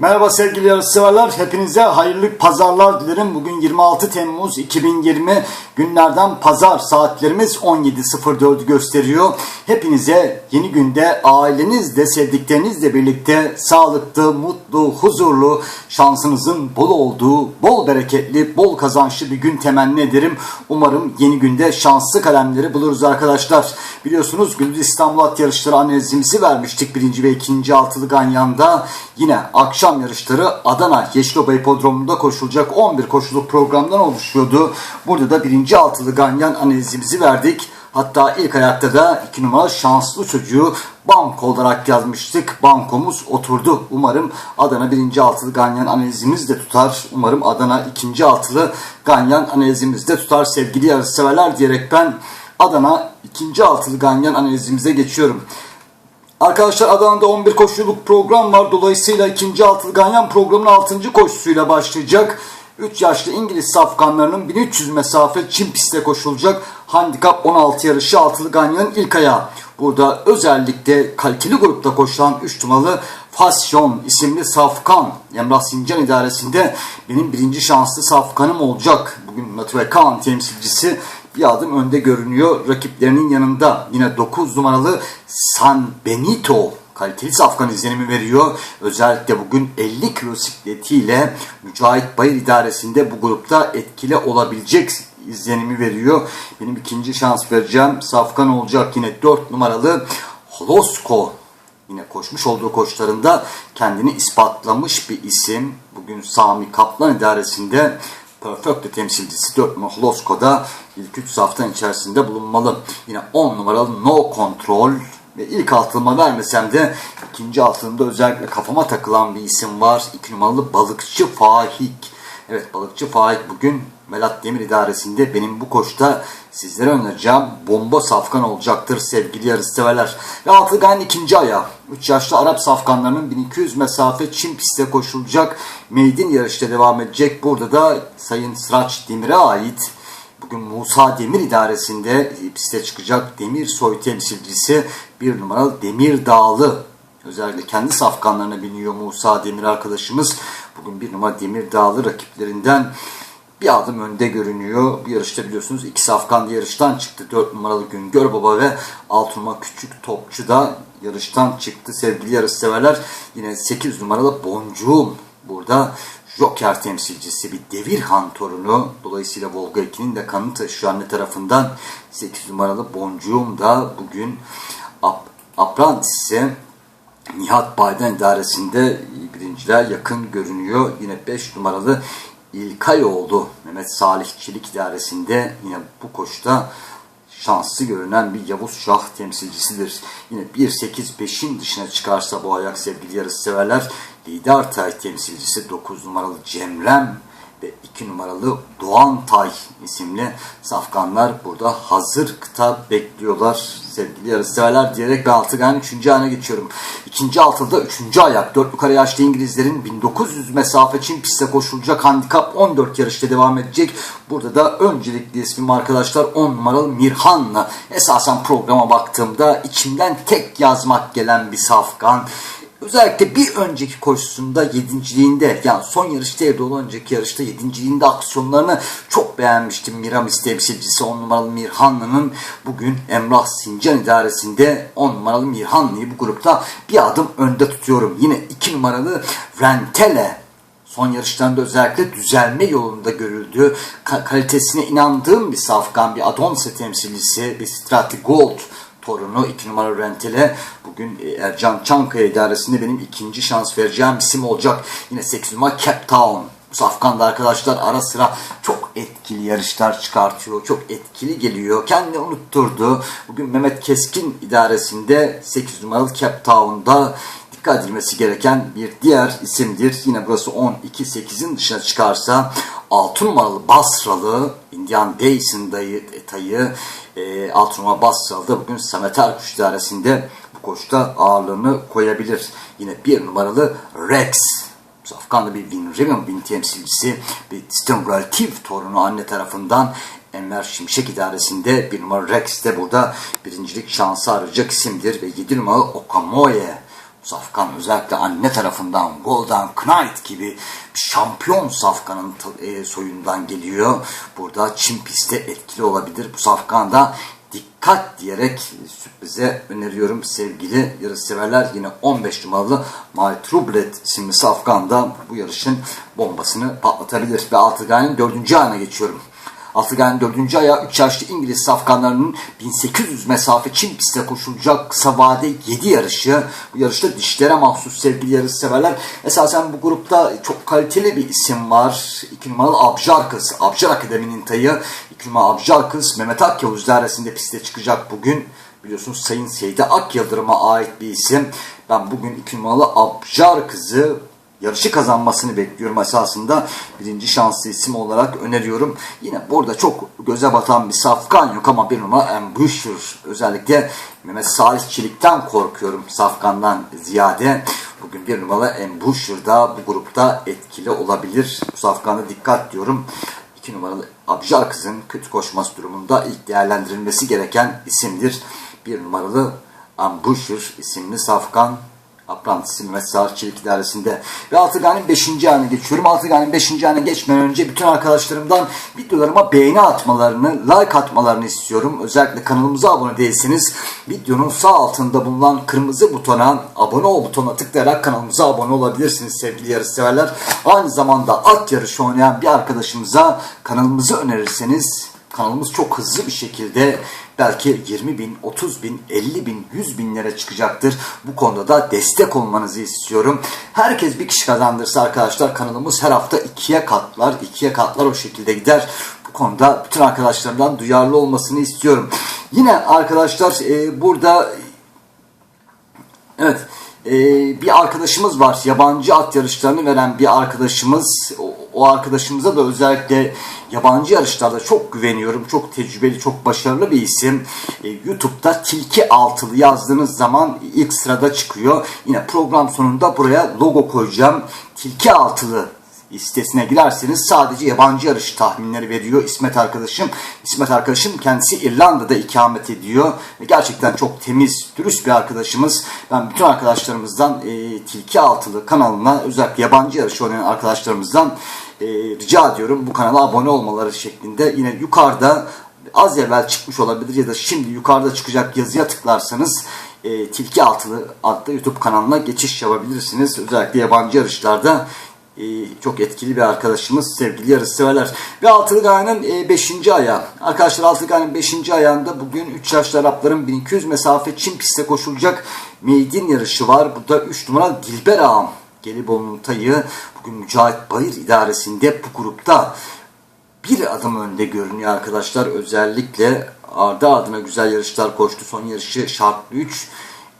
Merhaba sevgili yarışseverler. Hepinize hayırlı pazarlar dilerim. Bugün 26 Temmuz 2020 günlerden pazar saatlerimiz 17.04'ü gösteriyor. Hepinize yeni günde ailenizle, sevdiklerinizle birlikte sağlıklı, mutlu, huzurlu, şansınızın bol olduğu, bol bereketli, bol kazançlı bir gün temenni ederim. Umarım yeni günde şanslı kalemleri buluruz arkadaşlar. Biliyorsunuz Gündüz İstanbul At Yarışları analizimizi vermiştik birinci ve ikinci altılı Ganyan'da. Yine akşam yarışları Adana Yeşiloba Hipodromu'nda koşulacak 11 koşuluk programdan oluşuyordu. Burada da birinci altılı Ganyan analizimizi verdik. Hatta ilk ayakta da iki numara şanslı çocuğu banko olarak yazmıştık. Bankomuz oturdu. Umarım Adana birinci altılı Ganyan analizimiz de tutar. Umarım Adana ikinci altılı Ganyan analizimiz de tutar sevgili yarışseverler diyerek ben Adana ikinci altılı Ganyan analizimize geçiyorum. Arkadaşlar Adana'da 11 koşuluk program var. Dolayısıyla ikinci altılı Ganyan programın 6. koşusuyla başlayacak. 3 yaşlı İngiliz safkanlarının 1300 mesafe çim pistte koşulacak. Handikap 16 yarışı altılı Ganyan'ın ilk ayağı. Burada özellikle kaliteli grupta koşulan 3 numaralı Fasyon isimli safkan Emrah Sincan idaresinde benim birinci şanslı safkanım olacak. Bugün Nature Kaan temsilcisi bir adım önde görünüyor. Rakiplerinin yanında yine 9 numaralı San Benito kaliteli safkan izlenimi veriyor. Özellikle bugün 50 kilo sikletiyle Mücahit Bayır idaresinde bu grupta etkili olabilecek izlenimi veriyor. Benim ikinci şans vereceğim safkan olacak yine 4 numaralı Holosko yine koşmuş olduğu koşlarında kendini ispatlamış bir isim. Bugün Sami Kaplan idaresinde Perfecto temsilcisi 4 numaralı Losko'da ilk 3 saftan içerisinde bulunmalı. Yine 10 numaralı No Control ve ilk altılıma vermesem de ikinci altılımda özellikle kafama takılan bir isim var. 2 numaralı Balıkçı Faik. Evet Balıkçı Faik bugün Melat Demir idaresinde benim bu koşta sizlere önereceğim bomba safkan olacaktır sevgili yarışseverler. Ve Altıgan ikinci ayağı. 3 yaşlı Arap safkanlarının 1200 mesafe Çin pistte koşulacak meydin yarışta devam edecek. Burada da Sayın Sıraç Demir'e ait Bugün Musa Demir idaresinde piste çıkacak Demir soy temsilcisi bir numaralı Demir Dağlı. Özellikle kendi safkanlarına biniyor Musa Demir arkadaşımız. Bugün bir numara Demir Dağlı rakiplerinden bir adım önde görünüyor. Bu yarışta biliyorsunuz iki safkan yarıştan çıktı. 4 numaralı Güngör Baba ve 6 numara Küçük Topçu da yarıştan çıktı sevgili yarışseverler. Yine 8 numaralı Boncuğum burada Joker temsilcisi bir Devirhan torunu. Dolayısıyla Volga 2'nin de kanı taşıyor anne tarafından. 8 numaralı Boncuğum da bugün Ap Apprentice'e Nihat Baydan idaresinde birinciler yakın görünüyor. Yine 5 numaralı İlkayoğlu Mehmet Salih Çelik idaresinde yine bu koşuda şanslı görünen bir Yavuz Şah temsilcisidir. Yine 1-8-5'in dışına çıkarsa bu ayak sevgili yarısı severler. Lider Tay temsilcisi 9 numaralı Cemrem ve 2 numaralı Doğan Tay isimli safkanlar burada hazır kıta bekliyorlar sevgili yarışseverler diyerek ben Altıgan 3. ayağına geçiyorum. İkinci altıda 3. ayak. 4 yukarı yaşlı İngilizlerin 1900 mesafe Çin pistte koşulacak handikap 14 yarışta devam edecek. Burada da öncelikli ismim arkadaşlar 10 numaralı Mirhan'la. Esasen programa baktığımda içimden tek yazmak gelen bir safkan. Özellikle bir önceki koşusunda yedinciliğinde yani son yarışta evde olan önceki yarışta yedinciliğinde aksiyonlarını çok beğenmiştim. Miramis temsilcisi 10 numaralı Mirhanlı'nın bugün Emrah Sincan idaresinde 10 numaralı Mirhanlı'yı bu grupta bir adım önde tutuyorum. Yine 2 numaralı Rentele son yarışlarında özellikle düzelme yolunda görüldü. Ka- kalitesine inandığım bir safkan, bir Adonse temsilcisi, bir Strati Gold torunu 2 numara Rentel'e bugün e, Ercan Çankaya idaresinde benim ikinci şans vereceğim isim olacak. Yine 8 numara Cape Town. Safkan'da arkadaşlar ara sıra çok etkili yarışlar çıkartıyor. Çok etkili geliyor. Kendini unutturdu. Bugün Mehmet Keskin idaresinde 8 numaralı Cape Town'da dikkat edilmesi gereken bir diğer isimdir. Yine burası 12-8'in dışına çıkarsa 6 numaralı Basralı Indian Basin dayı, etayı e, 6 numara Basralı'da bugün Samet Erkuş idaresinde bu koşuda ağırlığını koyabilir. Yine 1 numaralı Rex Afganlı bir Win Ribbon bin temsilcisi bir stimulatif torunu anne tarafından Enver Şimşek idaresinde bir numara Rex de burada birincilik şansı arayacak isimdir ve 7 numaralı Okamoye Safkan özellikle anne tarafından Golden Knight gibi şampiyon Safkan'ın e, soyundan geliyor. Burada Çin etkili olabilir. Bu Safkan da dikkat diyerek sürprize öneriyorum sevgili yarışseverler. Yine 15 numaralı My Trublet isimli Safkan da bu yarışın bombasını patlatabilir. Ve Altıgan'ın dördüncü ayına geçiyorum. Altıgen 4. aya 3 yaşlı İngiliz safkanlarının 1800 mesafe Çin pistte koşulacak kısa vade 7 yarışı. Bu yarışta dişlere mahsus sevgili yarış severler. Esasen bu grupta çok kaliteli bir isim var. 2 numaralı Abjar Kız. Abjar Akademi'nin tayı. 2 numaralı Abjar Kız Mehmet Akyavuz dairesinde piste çıkacak bugün. Biliyorsunuz Sayın Seydi Ak Yıldırım'a ait bir isim. Ben bugün 2 numaralı Abjar Kız'ı yarışı kazanmasını bekliyorum esasında. Birinci şanslı isim olarak öneriyorum. Yine burada çok göze batan bir safkan yok ama bir numara Ambusher. Özellikle Mehmet Salih Çelik'ten korkuyorum safkandan ziyade. Bugün bir numaralı Ambusher da bu grupta etkili olabilir. Bu safkana dikkat diyorum. 2 numaralı Abjar kızın kötü koşması durumunda ilk değerlendirilmesi gereken isimdir. Bir numaralı Ambusher isimli safkan Apprentice Mesaj Çelik İdaresi'nde. Ve Altıgan'ın 5. ayına geçiyorum. Altıgan'ın 5. ayına geçmeden önce bütün arkadaşlarımdan videolarıma beğeni atmalarını, like atmalarını istiyorum. Özellikle kanalımıza abone değilseniz videonun sağ altında bulunan kırmızı butona, abone ol butonuna tıklayarak kanalımıza abone olabilirsiniz sevgili yarışseverler. Aynı zamanda at yarışı oynayan bir arkadaşımıza kanalımızı önerirseniz kanalımız çok hızlı bir şekilde belki 20 bin, 30 bin, 50 bin, 100 binlere çıkacaktır. Bu konuda da destek olmanızı istiyorum. Herkes bir kişi kazandırsa arkadaşlar kanalımız her hafta ikiye katlar, ikiye katlar o şekilde gider. Bu konuda bütün arkadaşlarımdan duyarlı olmasını istiyorum. Yine arkadaşlar e, burada evet e, bir arkadaşımız var. Yabancı at yarışlarını veren bir arkadaşımız. O, arkadaşımıza da özellikle yabancı yarışlarda çok güveniyorum. Çok tecrübeli, çok başarılı bir isim. E, YouTube'da Tilki Altılı yazdığınız zaman ilk sırada çıkıyor. Yine program sonunda buraya logo koyacağım. Tilki Altılı listesine girerseniz sadece yabancı yarış tahminleri veriyor İsmet arkadaşım. İsmet arkadaşım kendisi İrlanda'da ikamet ediyor. Gerçekten çok temiz, dürüst bir arkadaşımız. Ben bütün arkadaşlarımızdan e, Tilki Altılı kanalına özellikle yabancı yarış oynayan arkadaşlarımızdan e, rica ediyorum bu kanala abone olmaları şeklinde. Yine yukarıda az evvel çıkmış olabilir ya da şimdi yukarıda çıkacak yazıya tıklarsanız e, Tilki Altılı adlı YouTube kanalına geçiş yapabilirsiniz. Özellikle yabancı yarışlarda e, çok etkili bir arkadaşımız sevgili yarışseverler. Ve Altılı Gaye'nin 5. ayağı. Arkadaşlar Altılı Gaye'nin 5. ayağında bugün 3 yaşlı Arapların 1200 mesafe Çin pistte koşulacak meydin yarışı var. Burada 3 numara Dilber Ağam. Gelibolu'nun tayı bugün Mücahit Bayır idaresinde bu grupta bir adım önde görünüyor arkadaşlar. Özellikle Arda adına güzel yarışlar koştu. Son yarışı şartlı 3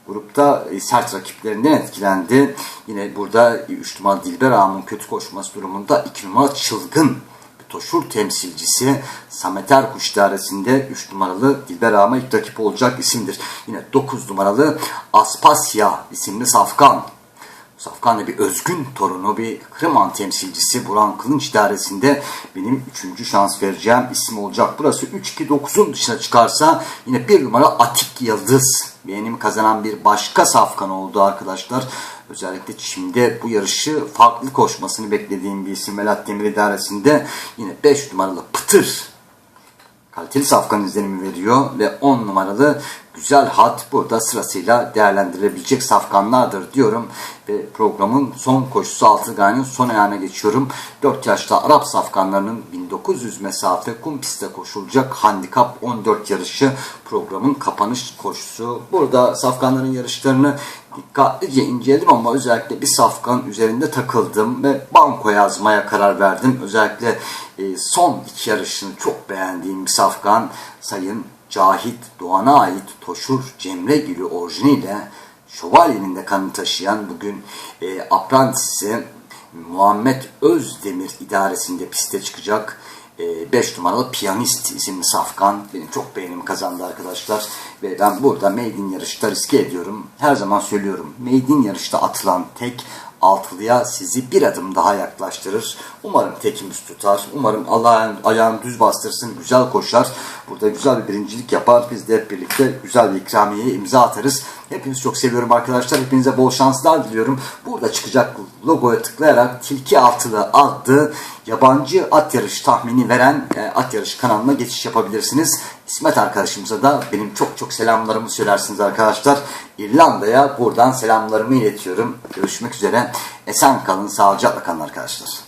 grupta e, sert rakiplerinden etkilendi. Yine burada 3 numara Dilber Ağam'ın kötü koşması durumunda 2 numara Çılgın Toşur temsilcisi Samet Erkuş idaresinde 3 numaralı Dilber Ağam'a ilk rakip olacak isimdir. Yine 9 numaralı Aspasya isimli Safkan Safkan'da bir özgün torunu, bir Kırıman temsilcisi Burhan Kılınç idaresinde benim üçüncü şans vereceğim isim olacak. Burası 3-2-9'un dışına çıkarsa yine bir numara Atik Yıldız. Benim kazanan bir başka Safkan oldu arkadaşlar. Özellikle şimdi bu yarışı farklı koşmasını beklediğim bir isim Velat Demir idaresinde yine 5 numaralı Pıtır kaliteli safkan izlenimi veriyor ve 10 numaralı güzel hat burada sırasıyla değerlendirebilecek safkanlardır diyorum. Ve programın son koşusu Altıgay'ın son ayağına geçiyorum. 4 yaşta Arap safkanlarının 1900 mesafe kum pistte koşulacak handikap 14 yarışı programın kapanış koşusu. Burada safkanların yarışlarını dikkatlice inceledim ama özellikle bir safkan üzerinde takıldım ve banko yazmaya karar verdim. Özellikle e, son iki yarışını çok beğendiğim bir safkan Sayın Cahit Doğan'a ait Toşur Cemregül'ü orijiniyle şövalyenin de kanını taşıyan bugün e, Apprentice'i Muhammed Özdemir idaresinde piste çıkacak 5 e, numaralı Piyanist isimli Safkan benim çok beğenim kazandı arkadaşlar. Ve ben burada Maiden yarışta riske ediyorum. Her zaman söylüyorum. Maiden yarışta atılan tek altılıya sizi bir adım daha yaklaştırır. Umarım tekimiz tutar. Umarım Allah ayağını düz bastırsın, güzel koşar. Burada güzel bir birincilik yapar. Biz de hep birlikte güzel bir ikramiye imza atarız. Hepinizi çok seviyorum arkadaşlar. Hepinize bol şanslar diliyorum. Burada çıkacak logoya tıklayarak Tilki Altılı adlı yabancı at yarışı tahmini veren e, at yarışı kanalına geçiş yapabilirsiniz. İsmet arkadaşımıza da benim çok çok selamlarımı söylersiniz arkadaşlar. İrlanda'ya buradan selamlarımı iletiyorum. Görüşmek üzere. Esen kalın, sağlıcakla kalın arkadaşlar.